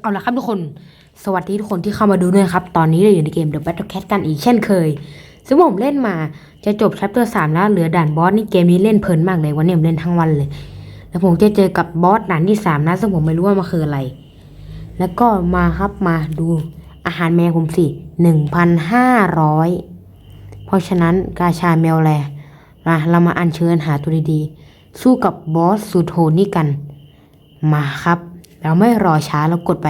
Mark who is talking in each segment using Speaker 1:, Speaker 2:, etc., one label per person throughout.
Speaker 1: เอาละครับทุกคน สวัสดีทุกคนที่เข้ามาดูด้วยครับ ตอนนี้เราอยู่ในเกม The Battle Cat กันอีกเช่นเคย ซึ่งผมเล่นมาจะจบ chapter 3 แล้วเหลือด่านบอสนี่เกมนี้เล่นเพลินมากเลยวันนี้ผมเล่นทั้งวันเลย แล้วผมจะเจอกับบอสด่านที่ 3 นะ ซึ่งผมไม่รู้ว่ามันคืออะไร แล้วก็มาครับมาดูอาหารแมวผมสิ1,500 เพราะฉะนั้นกาชาแมวแลมาเรามาอัญเชิญหาตัวดีๆสู้กับบอสสุดโหดนี่กัน มาครับ เราไม่รอช้าเรากดไป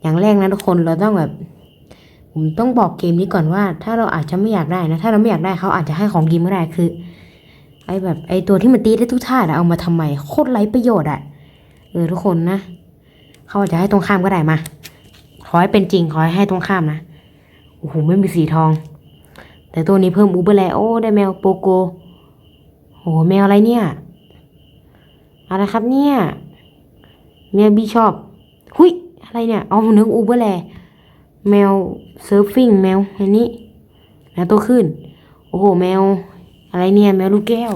Speaker 1: อย่างแรกนะทุกคนเราต้องแบบผมต้องบอกเกมนี้ก่อนว่า ถ้าเราอาจจะไม่อยากได้นะ ถ้าเราไม่อยากได้เขาอาจจะให้ของกินก็ได้คือ ไอ้แบบไอ้ตัวที่มันตีได้ทุกท่าเอามาทำไมโคตรไร้ประโยชน์อะเออทุกคนนะเขาอาจจะให้ตรงข้ามก็ได้มาขอให้เป็นจริงขอให้ให้ตรงข้ามนะโอ้โหไม่มีสีทอง แต่ตัวนี้เพิ่มอูเบอร์แลโอ้ได้แมวโปโกโอ้โหแมวอะไรเนี่ย อะไรครับเนี่ย แมวบีชอบ หุยอะไรเนี่ย เอานึกอูเบอร์แลแมวเซิร์ฟฟิ้งแมวอันนี้แมวตัวขึ้น โอ้โห แมว อะไรเนี่ย แมวลูกแก้ว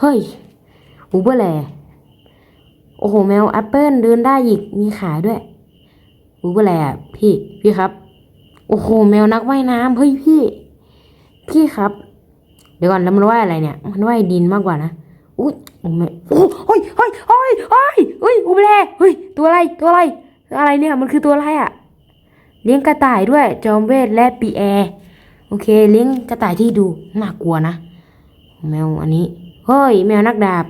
Speaker 1: เฮ้ยอูเบอร์แลโอ้โห แมวแอปเปิลเดินได้อีก มีขาด้วยอูเบอร์แลอะพี่ พี่ครับ โอ้โห แมวนักว่ายน้ำเฮ้ยพี่ พี่ครับ เดี๋ยวก่อนแล้วมันว่ายอะไรเนี่ย มันว่ายดินมากกว่านะ อุ้ยโอ้ไม่โอ้เฮ้ยเฮ้ยเฮ้ยเฮ้ยเฮ้ยอูเบอร์แลเฮ้ยตัวอะไรตัวอะไร อะไรเนี่ยมันคือตัวอะไรอะเลี้ยงกระต่ายด้วย จอมเวทและปีแอร์โอเคเลี้ยงกระต่ายที่ดูน่ากลัวนะ แมวอันนี้เฮ้ยแมวนักดาบ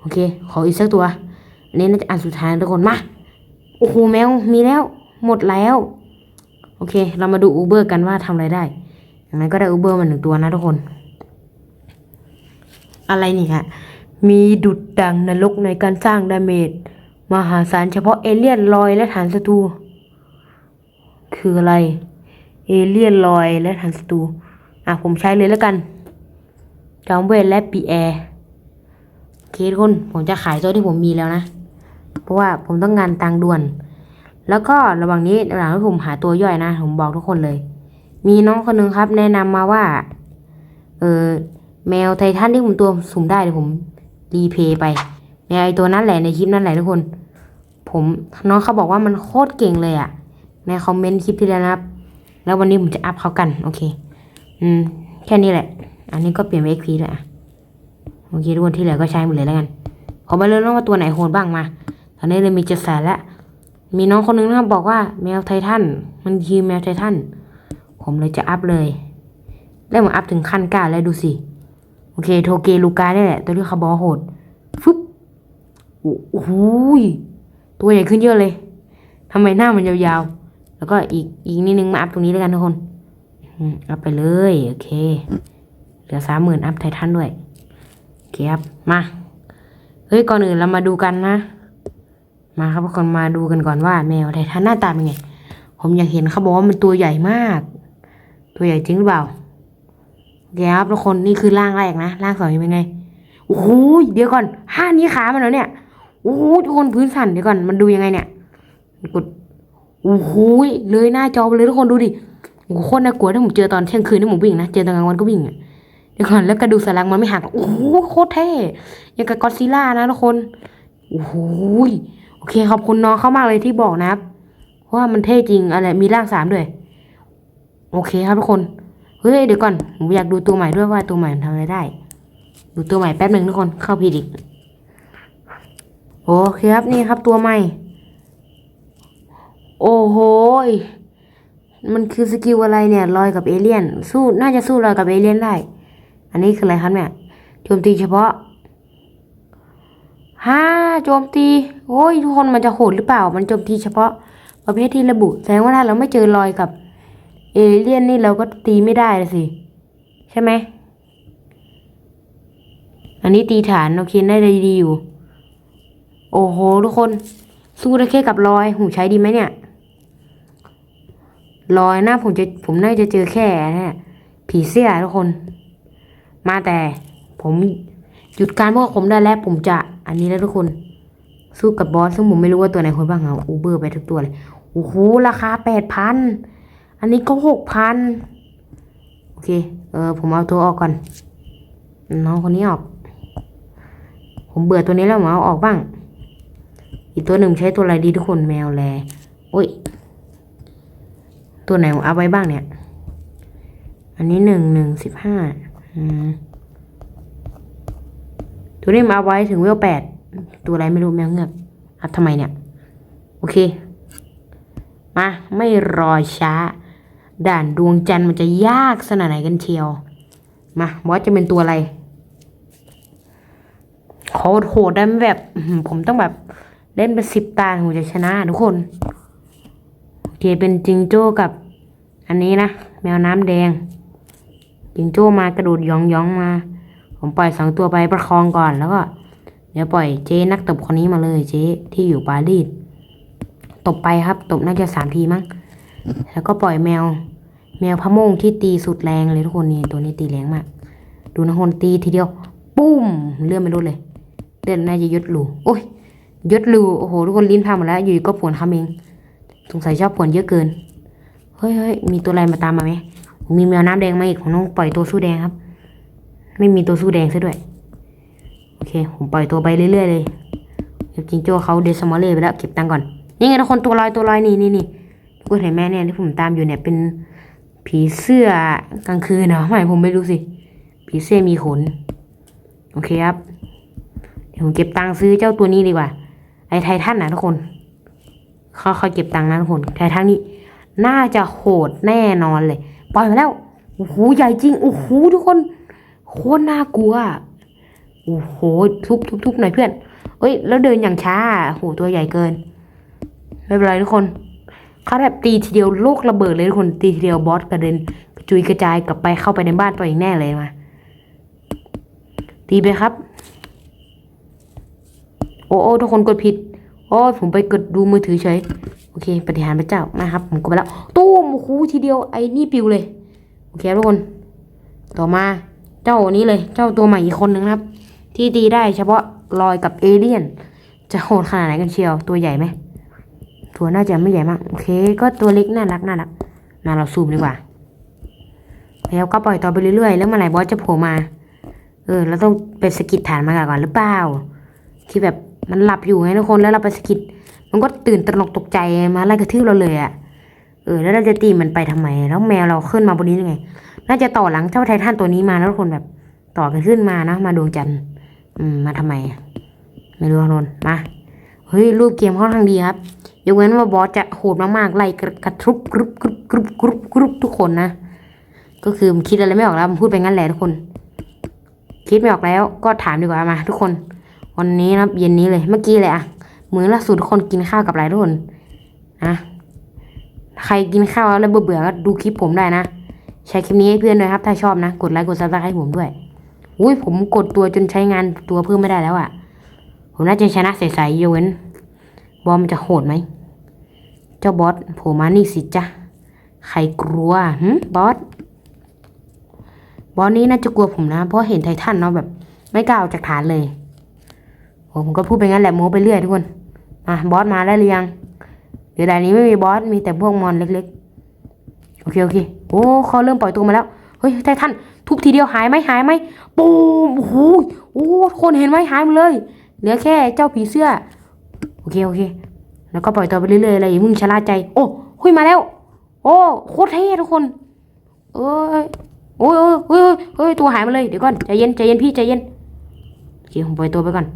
Speaker 1: โอเค ขออีกสักตัวอันนี้น่าจะอันสุดท้ายนะทุกคนมาโอ้โหแมวมีแล้ว หมดแล้ว โอเค เรามาดูอูเบอร์กันว่าทำอะไรได้อย่างไรก็ได้อูเบอร์มาหนึ่งตัวนะทุกคน อะไรนี่ฮะ มีดุดดังนรกในการสร้างดาเมจมหาศาลเฉพาะเอเลี่ยนลอยและฐานศัตรูคืออะไร เอเลี่ยนลอยและฐานศัตรูอะผมใช้เลยแล้วกันจอมเวทและปีแอร์โอเคทุกคนผมจะขายตัวที่ผมมีแล้วนะ เพราะว่าผมต้องงานตังค์ด่วน แล้วก็ระหว่างนี้ระหว่างที่ผมหาตัวย่อยนะ ผมบอกทุกคนเลย มีน้องคนหนึ่งครับ แนะนำมาว่า เออ แมวไททันที่ผมตัวสุ่มได้เดี๋ยวผมรีเพย์ไปในไอตัวนั้นแหละในคลิปนั้นแหละทุกคน ผมน้องเขาบอกว่ามันโคตรเก่งเลยอะในคอมเมนต์คลิปที่แล้วนะครับ แล้ววันนี้ผมจะอัพเขากัน โอเค อืม แค่นี้แหละ อันนี้ก็เปลี่ยนเป็น XP เลยอะโอเคทุกคนที่เหลือก็ใช้หมดเลยแล้วกันขอมาเริ่มว่าตัวไหนโหดบ้างมา ตอนนี้เลยมีเจ็ดแสนแล้ว มีน้องคนนึงนะครับบอกว่าแมวไททันมันคือแมวไททันผมเลยจะอัพเลย แล้วผมอัพถึงขั้นเก้าแล้วดูสิ โอเค โทเกลูกาเนี่ยแหละ ตัวที่เขาบอโหดฟึบโอ้โหตัวใหญ่ขึ้นเยอะเลยทำไมหน้ามันยาวๆ แล้วก็อีกอีกนิดนึงมาอัพตรงนี้แล้วกันทุกคนอืมอัพไปเลย โอเค เหลือสามหมื่นอัพไททันด้วยโอเคครับ มาเฮ้ยก่อนอื่นเรามาดูกันนะ มาครับทุกคนมาดูกันก่อนว่าแมวไททันหน้าตาเป็นไง ผมอยากเห็นเขาบอกว่ามันตัวใหญ่มาก ตัวใหญ่จริงหรือเปล่า เคครับทุกคนนี่คือร่างแรกนะร่างสองเป็นไงโอ้โหเดี๋ยวก่อนห้านี้ขามันเหรอเนี่ยโอ้โหทุกคนพื้นสั่นเดี๋ยวก่อนมันดูยังไงเนี่ยกดโอ้โหเลยหน้าจอไปเลยทุกคนดูดิโอ้โหโคตรน่ากลัวถ้าผมเจอตอนเที่ยงคืนที่ผมวิ่งนะเจอตอนกลางวันก็วิ่งเดี๋ยวก่อนแล้วกระดูกสันหลังมันไม่หักโอ้โหโคตรเท่ยังกับก็อซิลล่านะทุกคนโอ้โหโอเคขอบคุณน้องเขามากเลยที่บอกนะครับว่ามันเท่จริงอะไรมีร่างสามด้วย โอเคครับทุกคน เฮ้ยเดี๋ยวก่อนผมอยากดูตัวใหม่ด้วยว่าตัวใหม่มันทำอะไรได้ ดูตัวใหม่แป๊บหนึ่งทุกคนเข้าพีดิกโอเคครับนี่ครับตัวใหม่ โอ้โหยมันคือสกิลอะไรเนี่ยลอยกับเอเลี่ยน สู้น่าจะสู้ลอยกับเอเลี่ยนได้ อันนี้คืออะไรครับเนี่ยโจมตีเฉพาะฮ่าโจมตีโอ้ยทุกคนมันจะโหดหรือเปล่า มันโจมตีเฉพาะประเภทที่ระบุแสดงว่าถ้าเราไม่เจอรอยกับ เอเลี่ยนนี่เราก็ตีไม่ได้เลยสิ ใช่ไหม อันนี้ตีฐานโอเคได้ดีอยู่ โอ้โห ทุกคน สู้ได้แค่กับรอย หูใช้ดีไหมเนี่ยรอยนะผมจะผมน่าจะเจอแค่เนี่ยผีเสื้อทุกคน มาแต่ผมหยุดการพวกผมได้แล้วผมจะอันนี้แล้วทุกคน สู้กับบอสซึ่งผมไม่รู้ว่าตัวไหนคนบ้างเอาอูเบอร์ไปทุกตัวเลยโอ้โหราคาแปดพัน อันนี้ก็หกพันโอเค เออ ผมเอาตัวออกก่อน น้องคนนี้ออก ผมเบื่อตัวนี้แล้วผมเอาออกบ้าง อีกตัวหนึ่งใช้ตัวอะไรดีทุกคนแมวแลโอ้ย ตัวไหนเอาไว้บ้างเนี่ย อันนี้หนึ่งหนึ่งสิบห้าอืมตัวนี้มาเอาไว้ถึงเวลแปด ตัวอะไรไม่รู้แมวเงือกอัพทำไมเนี่ย โอเค มา ไม่รอช้า ด่านดวงจันทร์มันจะยากขนาดไหนกันเชียว มาบอสจะเป็นตัวอะไรโคตรโหดได้ไแบบ ผมต้องแบบเล่นเป็นสิบตาผมจะชนะทุกคนโอเคเป็นจิงโจ้กับ อันนี้นะแมวน้ำแดง จิงโจ้มากระโดดยองยองมา ผมปล่อยสองตัวไปประคองก่อนแล้วก็ เดี๋ยวปล่อยเจ๊นักตบคนนี้มาเลยเจ๊ที่อยู่ปารีสตบไปครับ ตบน่าจะสามทีมั้ง แล้วก็ปล่อยแมว แมวพะโมงที่ตีสุดแรงเลยทุกคนนี่ตัวนี้ตีแรงมาก ดูนะคนตีทีเดียว ปุ้มเลื่อนไม่รู้เลยเลื่อนน่าจะยศหลูโอ้ยยศหลูโอ้โหทุกคนลิ้นพังหมดแล้ว อยู่ก็ผวนคำเองสงสัยชอบผวนเยอะเกินเฮ้ยเฮ้ยมีตัวอะไรมาตามมาไหมมีแมวน้ำแดงมาอีกผมต้องปล่อยตัวสู้แดงครับ ไม่มีตัวสู้แดงซะด้วยโอเค ผมปล่อยตัวไปเรื่อยๆเลยเดี๋ยวจิงโจ้เขาเดซมอลเล่ไปแล้วเก็บตังก่อนนี่ไงทุกคนตัวลอยตัวลอยนี่นี่นี่ กคนเห็นไหมเนี่ยที่ผมตามอยู่เนี่ยเป็นผีเสื้อกลางคืนเหรอไม่ผมไม่รู้สิ ผีเสื้อมีขน โอเคครับ เดี๋ยวผมเก็บตังค์ซื้อเจ้าตัวนี้ดีกว่า ไอ้ไททันนะทุกคนค่อยๆเก็บตังค์นะทุกคน ไททันนี่น่าจะโหดแน่นอนเลย ปล่อยมาแล้ว โอ้โห ใหญ่จริง โอ้โห ทุกคน โคตรน่ากลัว โอ้โห ทุบทุบทุบหน่อยเพื่อน เอ้ย แล้วเดินอย่างช้าโอ้โหตัวใหญ่เกิน ไม่เป็นไรทุกคน เขาแบบตีทีเดียวโลกระเบิดเลยทุกคนตีทีเดียวบอสกระเด็นจุยกระจายกลับไปเข้าไปในบ้านตัวเองแน่เลยมาตีไปครับ โอ้โอ้ทุกคนกดผิดโอ้ผมไปกดดูมือถือเฉยโอเค ปฏิหารพระเจ้ามาครับ ผมกดไปแล้วตู้มโอ้โหทีเดียวไอ้นี่ปิวเลยโอเคทุกคน ต่อมาเจ้านี้เลย เจ้าตัวใหม่อีกคนนึงครับ ที่ตีได้เฉพาะลอยกับเอเลี่ยน จะโหดขนาดไหนกันเชียวตัวใหญ่ไหม ตัวน่าจะไม่ใหญ่มาก โอเค ก็ตัวเล็กน่ารักน่ารักน่าเราซูมดีกว่า แล้วก็ปล่อยต่อไปเรื่อยๆ แล้วเมื่อไหร่บอสจะโผล่มา เออ เราต้องไปสกิดฐานมาก่อนหรือเปล่า ที่แบบมันหลับอยู่ไงทุกคน แล้วเราไปสกิด มันก็ตื่นตระหนกตกใจมาไล่กระทืบเราเลยอะ่ะ เออ แล้วเราจะตีมันไปทำไม แล้วแมวเราขึ้นมาบนนี้ยังไง น่าจะต่อหลังเจ้าไททันตัวนี้มาแล้วทุกคนแบบต่อกันขึ้นมานะ มาดวงจันทร์ อืม มาทำไม ไม่รู้นนมา เฮ้ย รูปเกมค่อนข้างดีครับ ยกเว้นว่าบอสจะโหดมากๆไล่กระทุบกรุบกรุบกรุบกรุบกรุบทุกคนนะ ก็คือมันคิดอะไรไม่ออกแล้วมันพูดไปงั้นแหละทุกคน คิดไม่ออกแล้วก็ถามดีกว่ามา ทุกคน วันนี้นะเย็นนี้เลยเมื่อกี้เลยอะมื้อล่าสุดทุกคนกินข้าวกับอะไรทุกคนนะใครกินข้าวแล้วเบื่อๆก็ดูคลิปผมได้นะแชร์คลิปนี้ให้เพื่อนด้วยครับ ถ้าชอบนะ กดไลค์กดซับสไครต์ให้ผมด้วยอุ้ยผมกดตัวจนใช้งานตัวเพิ่มไม่ได้แล้วอะผมน่าจะชนะใสๆยกเว้นบอมนจะโหดไหม จ้าบอสโผล่มานี่สิจ้ะใครกลัวหึบอสบอสนี้น่าจะกลัวผมนะ เพราะเห็นไททันเนาะแบบ ไม่กล้าออกจากฐานเลยโอผมก็พูดไปงั้นแหละโม้ไปเรื่อยทุกคนอะบอสมาได้หรือยังเดี๋ยวดานนี้ไม่มีบอสมีแต่พวกมอนเล็กๆโอเคโอเคโอ้เขาเริ่มปล่อยตัวมาแล้วเฮ้ยไททันทุบทีเดียวหายไหมหายไหมปูมโอ้โหโอ้คนเห็นไหมหายหมดเลย เหลือแค่เจ้าผีเสื้อ โอเคโอเค แล้วก็ปล่อยตัวไปเรื่อยๆอะไรอย่ามึงชะล่าใจ โอ้หุยมาแล้ว โอ้โคตรเท่ทุกคนเอ้ยโอ้ยโอ้ยโอ้ยโอ้ยเฮ้ยตัวหายมาเลยเดี๋ยวก่อนใจเย็นใจเย็นพี่ใจเย็นโอเคผมปล่อยตัวไปก่อน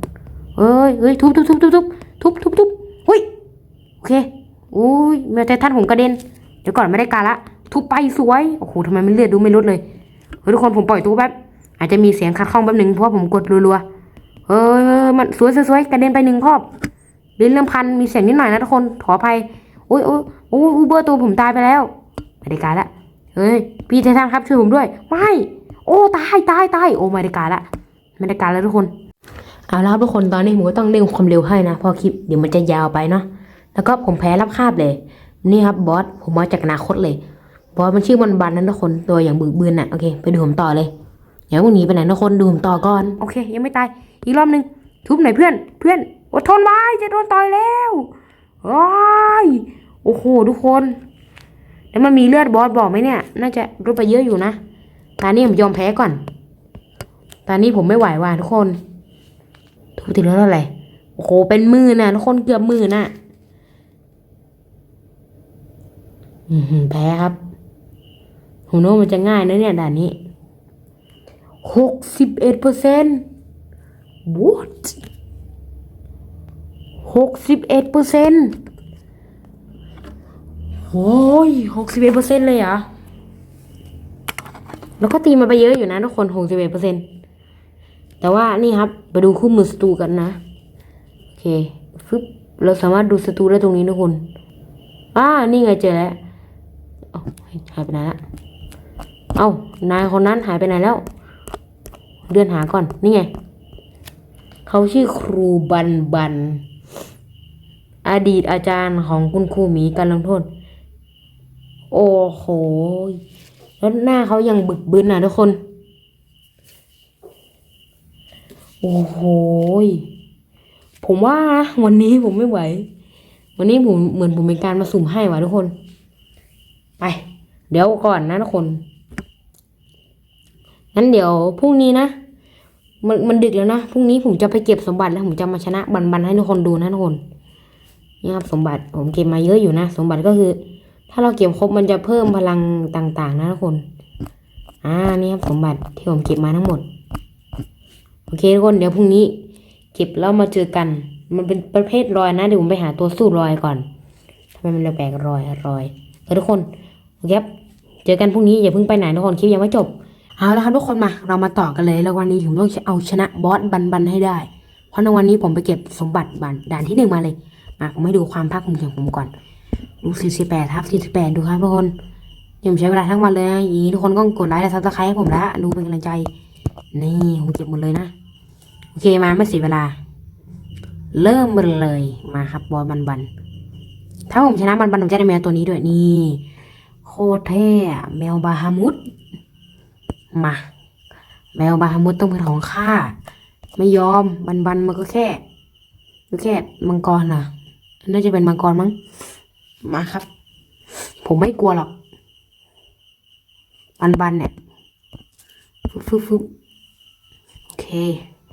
Speaker 1: เอ้ยเอ้ยทุบทุบทุบทุบทุบทุบทุบทุบหุยโอเคโอ้ยแมวไททันผมกระเด็นเดี๋ยวก่อนไม่ได้การละทุบไปสวยโอ้โหทำไมไมันเลือดดูไม่ลดเลยเฮ้ยทุกคนผมปล่อยตัวแป๊บอาจจะมีเสียงขัดข้องแป๊บหนึ่งเพราะผมกดรัวๆเฮ้ยมันสวยสวยๆกระเด็นไปหนึ่งรอบ เดินเริ่มพันมีเสียงนิดหน่อยนะทุกคนขออภัยโอ้ยโอ้ยโอ้ยอูเบอร์ตัวผมตายไปแล้วไม่ได้การละเฮ้ยพี่ไททันครับช่วยผมด้วย ไม่โอ้ตายตายตายโอ้ไม่ได้การละไม่ได้การแล้วทุกคนเอาละครับทุกคนตอนนี้ผมก็ต้องเร่งความเร็วให้นะเพราะคลิปเดี๋ยวมันจะยาวไปเนาะแล้วก็ผมแพ้รับคาบเลย นี่ครับบอสผมมาจากอนาคตเลยบอสมันชื่อมันบันนั้นทุกคนตัวอย่างบึกบืนน่ะโอเคไปดูผมต่อเลยอย่าเพิ่งหนีไปไหนทุกคนดูผมต่อก่อนโอเค ยังไม่ตายอีกรอบหนึ่งทุบหน่อยเพื่อนเพื่อน อดทนไว้จะโดนต่อยแล้วอ้ายโอ้โหทุกคน แล้วมันมีเลือดบอสบอกไหมเนี่ย น่าจะลดไปเยอะอยู่นะตอนนี้ผมยอมแพ้ก่อนตอนนี้ผมไม่ไหวว่ะทุกคนทุบทีละเท่าไหร่โอ้โห เป็นมื่นะทุกคนเกือบมื่นน่ะแพ้ครับผมนึกว่ามันจะง่ายนะเนี่ยด่านนี้หกสิบเอ็ดเปอร์เซ็นต์ what หกสิบเอ็ดเปอร์เซ็นต์โอ้ยหกสิบเอ็ดเปอร์เซ็นต์เลยเหรอ แล้วก็ตีมาไปเยอะอยู่นะทุกคนหกสิบเอ็ดเปอร์เซ็นต์แต่ว่านี่ครับไปดูคู่มือสตูกันนะ โอเคฟึบเราสามารถดูสตูได้ตรงนี้ทุกคนอ่านี่ไงเจอแล้วเอาหายไปไหนละเอ้านายคนนั้นหายไปไหนแล้ว เดือนหาก่อน นี่ไง เขาชื่อครูบันบัน อดีตอาจารย์ของคุณครูหมีการลงโทษ โอ้โหแล้วหน้าเขายังบึกบึนนะทุกคน โอ้โหผมว่านะวันนี้ผมไม่ไหว วันนี้ผมเหมือนผมเป็นการมาสุ่มให้ว่ะทุกคน ไป เดี๋ยวก่อนนะทุกคนงั้นเดี๋ยวพรุ่งนี้นะมันมันดึกแล้วนะพรุ่งนี้ผมจะไปเก็บสมบัติแล้วผมจะมาชนะบันบันให้ทุกคนดูนะทุกคน นี่ครับสมบัติผมเก็บมาเยอะอยู่นะ สมบัติก็คือ ถ้าเราเก็บครบมันจะเพิ่มพลังต่าง ๆ นะทุกคน อ่านี่ครับสมบัติที่ผมเก็บมาทั้งหมด โอเคทุกคนเดี๋ยวพรุ่งนี้ เก็บแล้วมาเจอกัน มันเป็นประเภทรอยนะเดี๋ยวผมไปหาตัวสู้รอยก่อนทำไมมันแปลกรอยรอยเออทุกคนโอเคครับเจอกันพรุ่งนี้อย่าเพิ่งไปไหนทุกคนคลิปยังไม่จบเอาละครับทุกคนมาเรามาต่อกันเลยแล้ววันนี้ผมต้องเอาชนะบอสบันบันให้ได้ เพราะในวันนี้ผมไปเก็บสมบัติบันด่านที่หนึ่งมาเลย มาผมให้ดูความภาคภูมิใจของผมก่อน ดูสี่สิบแปดทับสี่สิบแปดดูครับทุกคนยังใช้เวลาทั้งวันเลยนะอย่างนี้ทุกคนก็กดไลค์และซับสไครต์ให้ผมละดูเป็นกำลังใจ นี่ผมเก็บหมดเลยนะ โอเคมาไม่เสียเวลา เริ่มเลยมาครับบอลบันบัน ถ้าผมชนะบันบันผมจะได้แมวตัวนี้ด้วยนี่ โคตรเท่แมวบาฮามุดมา แมวบาฮามุดต้องเป็นของข้าไม่ยอมบันบันมันก็แค่ก็แค่มังกรน่ะ น่าจะเป็นมังกรมั้ง มาครับ ผมไม่กลัวหรอก บันบันเนี่ยฟึบฟึบฟึบโอเค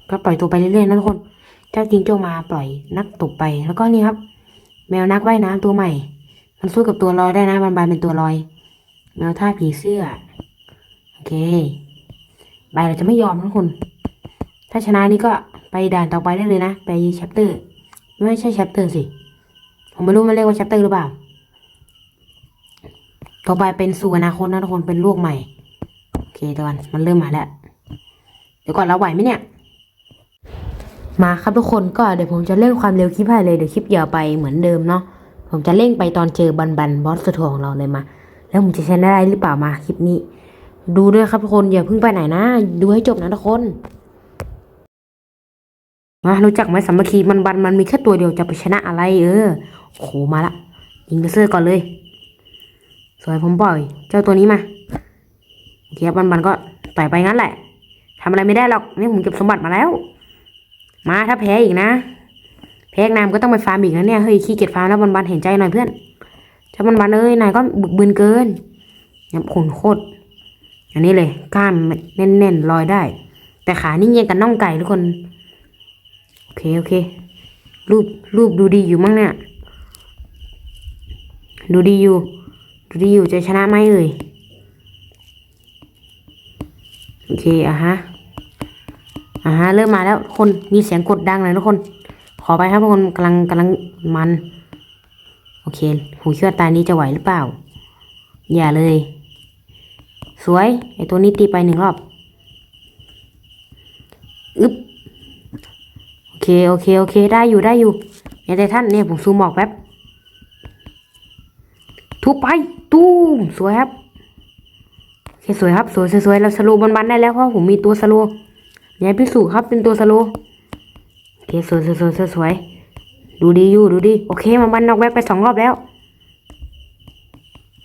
Speaker 1: ก็ปล่อยตัวไปเรื่อยๆนะทุกคน เจ้าจิงโจ้มาปล่อยนักตกไป แล้วก็นี่ครับ แมวนักว่ายน้ำตัวใหม่ มันสู้กับตัวลอยได้นะบันบันเป็นตัวลอย แมวท่าผีเสื้อ โอเค ใบเราจะไม่ยอมนะทุกคน ถ้าชนะนี่ก็ไปด่านต่อไปได้เลยนะ ไปแชปเตอร์ ไม่ใช่แชปเตอร์สิ ผมไม่รู้มันเรียกว่าแชปเตอร์หรือเปล่า ต่อไปเป็นสู่อนาคตนะทุกคนเป็นลูกใหม่ โอเคตอนมันเริ่มมาแล้ว เดี๋ยวก่อนเราไหวไหมเนี่ย มาครับทุกคนก็เดี๋ยวผมจะเร่งความเร็วคลิปให้เลยเดี๋ยวคลิปยาวไปเหมือนเดิมเนาะ ผมจะเร่งไปตอนเจอบันบันบอสสุดโหดของเราเลยมา แล้วผมจะชนะได้หรือเปล่ามาคลิปนี้ ดูด้วยครับทุกคนอย่าเพิ่งไปไหนนะ ดูให้จบนะทุกคน มารู้จักไหมสามัคคีมันบันมันมีแค่ตัวเดียวจะไปชนะอะไรเออโอ้โหมาละยิงเลเซอร์ก่อนเลย สวยผมปล่อย เจ้าตัวนี้มาโอเคบันบันก็ต่อยไปงั้นแหละทำอะไรไม่ได้หรอกนี่ผมเก็บสมบัติมาแล้ว มาถ้าแพ้อีกนะแพ้นามก็ต้องไปฟาร์มอีกนะเนี่ยเฮ้ยขี้เกียจฟาร์มแล้วบันบันเห็นใจหน่อยเพื่อนเจ้าบันบันเอ้ยนายก็บึกบืนเกินเนี่ยขนโคตรอันนี้เลยกล้ามแน่นๆลอยได้ แต่ขานี่เงียงกับน่องไก่ทุกคน เคโอเค รูปรูปดูดีอยู่มั้งเนี่ย ดูดีอยู่ ดูดีอยู่จะชนะไหมเอ่ย โอเคอะฮะอะฮะเริ่มมาแล้วคนมีเสียงกดดังเลยทุกคน ขอไปครับทุกคนกำลังกำลังมัน โอเคหูเชื่อตานี้จะไหวหรือเปล่า อย่าเลย สวยไอตัวนี้ตีไปหนึ่งรอบ โอ เค โอเค โอเค ได้อยู่ ได้อยู่ เนี่ยแต่ท่านเนี่ยผมซูมออกแป๊บ ทุบไป ตู้ม สวยครับโอเคสวยครับ สวยสวยสวยเราสโลว์บันได้แล้วเพราะผมมีตัวสโลเนี่ยพิสูจครับ เป็นตัวสโลโอเค สวยสวยสวยสวยสวยดูดีอยู่ ดูดี โอเค มันบันนอกแบ็กไปสองรอบแล้ว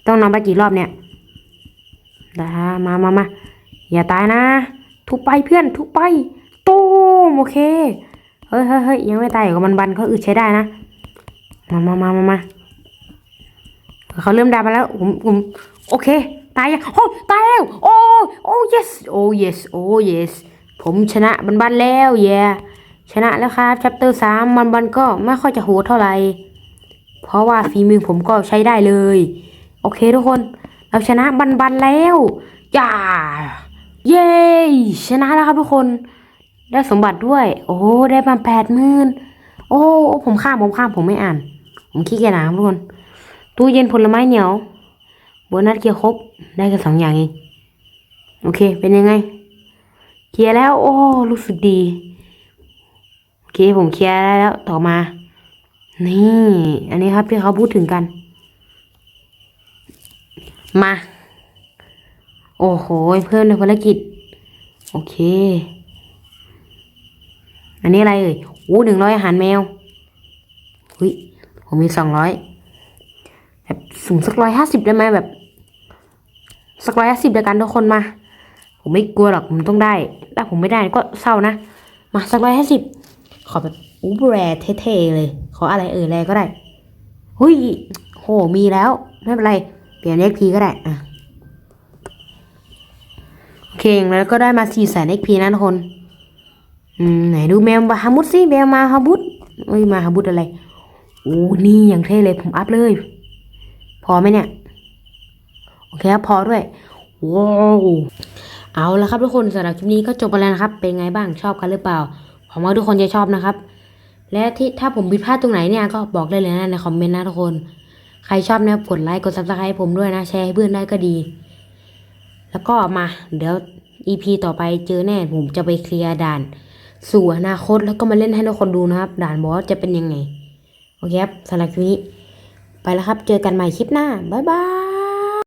Speaker 1: ต้องนำไปกี่รอบเนี่ยได้มามามาอย่าตายนะ ทุบไปเพื่อน ทุบไป ตู้มโอเค เฮ้ยเฮ้ยเฮ้ยยังไม่ตายกับมันบันเขาอึดใช้ได้นะ มามามามามาเขาเริ่มดามาแล้วผมผมโอเค ตายยังโอ้ตายแล้ว โอ้โอ้ yes โอ้ yes โอ้ yes ผมชนะบันบันแล้ว yeah ชนะแล้วครับชัปเตอร์สามมันบันก็ไม่ค่อยจะโหดเท่าไหร่เพราะว่าฝีมือผมก็ใช้ได้เลย โอเคทุกคน เราชนะบันบันแล้วย่าเย้ชนะแล้วครับทุกคน ได้สมบัติด้วย โอ้ ได้มาแปดหมื่นโอ้ ผมข้ามผมข้ามผมไม่อ่าน ผมขี้เกียจอ่านครับทุกคน ตู้เย็นผลไม้เหนียวโบนัสเกียร์ครบ ได้แค่สองอย่างเอง โอเค เป็นยังไง เคลียร์แล้ว โอ้ รู้สึกดี โอเค ผมเคลียร์ได้แล้ว ต่อมา นี่ อันนี้ครับที่เขาพูดถึงกัน มา โอ้โห เพิ่มในภารกิจ โอเค อันนี้อะไรเอ่ยโอ้หนึ่งร้อยอาหารแมวหุยผมมีสองร้อยแบบสูงสักร้อยห้าสิบได้ไหมแบบ สักร้อยห้าสิบเดียวกันทุกคนมา ผมไม่กลัวหรอกผมต้องได้ถ้าผมไม่ได้ก็เศร้านะมาสักร้อยห้าสิบขอแบบอู้แรเท่ๆเลย ขออะไรเอ่ยแรก็ได้หุยโหมีแล้ว ไม่เป็นไร เปลี่ยน XP ก็ได้อะโอเคอย่างนั้นก็ได้มาสี่แสน XP นะทุกคน ไหนดูแมวมาฮามุดสิแมวมาฮาบุดเอ้ยมาฮาบุดอะไรโอ้นี่อย่างเท่เลยผมอัพเลย พอไหมเนี่ย โอเคครับพอด้วยว้าวเอาละครับทุกคนสำหรับคลิปนี้ก็จบไปแล้วนะครับ เป็นไงบ้างชอบกันหรือเปล่าหวังว่าทุกคนจะชอบนะครับ และที่ถ้าผมผิดพลาดตรงไหนเนี่ยก็บอกได้เลยนะในคอมเมนต์นะทุกคน ใครชอบนะกดไลค์กดซับสไครต์ผมด้วยนะแชร์ให้เพื่อนได้ก็ดี แล้วก็มา เดี๋ยว EP ต่อไปเจอแน่ผมจะไปเคลียร์ด่าน สู่อนาคตแล้วก็มาเล่นให้ทุกคนดูนะครับ ด่านบอสจะเป็นยังไง โอเคครับสำหรับคลิปนี้ ไปแล้วครับ เจอกันใหม่คลิปหน้า บ๊ายบาย